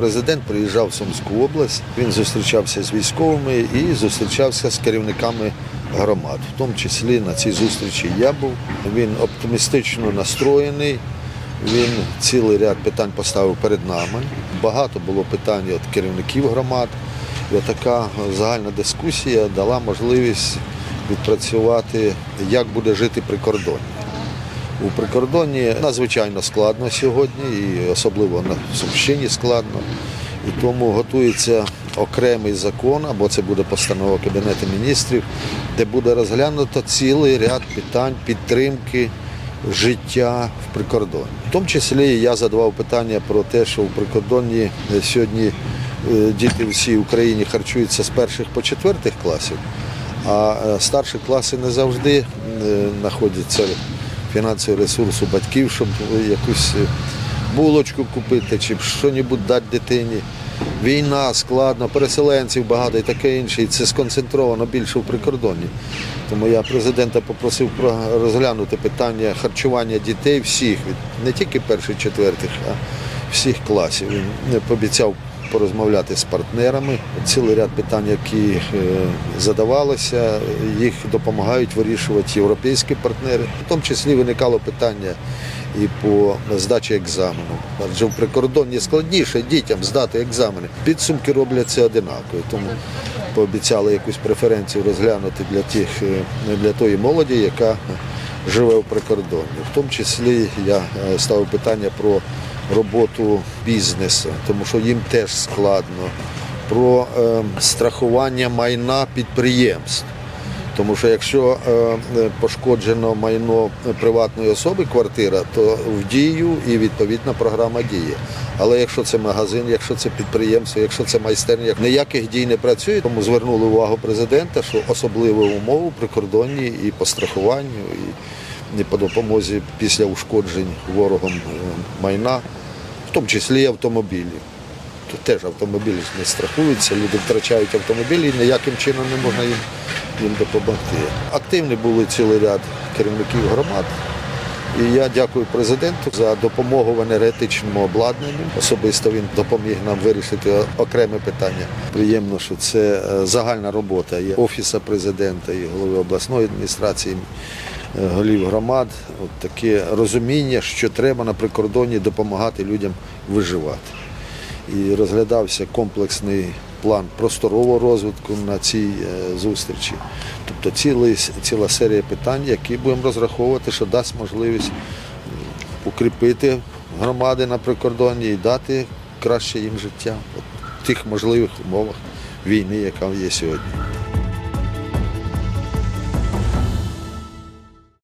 Президент приїжджав в Сумську область, він зустрічався з військовими і зустрічався з керівниками громад. В тому числі на цій зустрічі я був. Він оптимістично настроєний. Він цілий ряд питань поставив перед нами. Багато було питань від керівників громад. І така загальна дискусія дала можливість відпрацювати, як буде жити прикордоння. У прикордонні надзвичайно складно сьогодні, і особливо на Сумщині складно. І тому готується окремий закон, або це буде постанова Кабінету міністрів, де буде розглянуто цілий ряд питань підтримки життя в прикордонні. В тому числі я задавав питання про те, що в прикордонні сьогодні е, діти всій Україні харчуються з перших по четвертих класів, а е, старші класи не завжди е, знаходяться фінансовий ресурс у батьків, щоб якусь булочку купити чи щось дати дитині. Війна складно, переселенців багато і таке інше. І це сконцентровано більше в прикордонні. Тому я президента попросив розглянути питання харчування дітей всіх, не тільки перших, четвертих, а всіх класів. Він пообіцяв порозмовляти з партнерами. Цілий ряд питань, які е, задавалися, їх допомагають вирішувати європейські партнери. В тому числі виникало питання і по здачі екзамену. Адже в прикордонні складніше дітям здати екзамени. Підсумки робляться одинакові. Тому пообіцяли якусь преференцію розглянути для тих е, для тої молоді, яка живе в прикордонні. В тому числі я е, ставив питання про роботу бізнесу, тому що їм теж складно, про е, страхування майна підприємств. Тому що якщо е, пошкоджено майно приватної особи, квартира, то в дію і відповідна програма діє. Але якщо це магазин, якщо це підприємство, якщо це майстерня, ніяких дій не працює. Тому звернули увагу президента, що особливі умови прикордонні і по страхуванню, і по допомозі після ушкоджень ворогом е, майна, в тому числі і автомобілі. Тут теж автомобілі не страхуються, люди втрачають автомобілі і ніяким чином не можна їм, їм допомогти. Активні були цілий ряд керівників громад. І я дякую президенту за допомогу в енергетичному обладнанні. Особисто він допоміг нам вирішити окреме питання. Приємно, що це е, загальна робота і Офісу президента, і голови обласної адміністрації, е, голів громад. От таке розуміння, що треба на прикордонні допомагати людям виживати і розглядався комплексний план просторового розвитку на цій е, зустрічі. Тобто цілий, ціла серія питань, які будемо розраховувати, що дасть можливість укріпити громади на прикордонні і дати краще їм життя в тих можливих умовах війни, яка є сьогодні.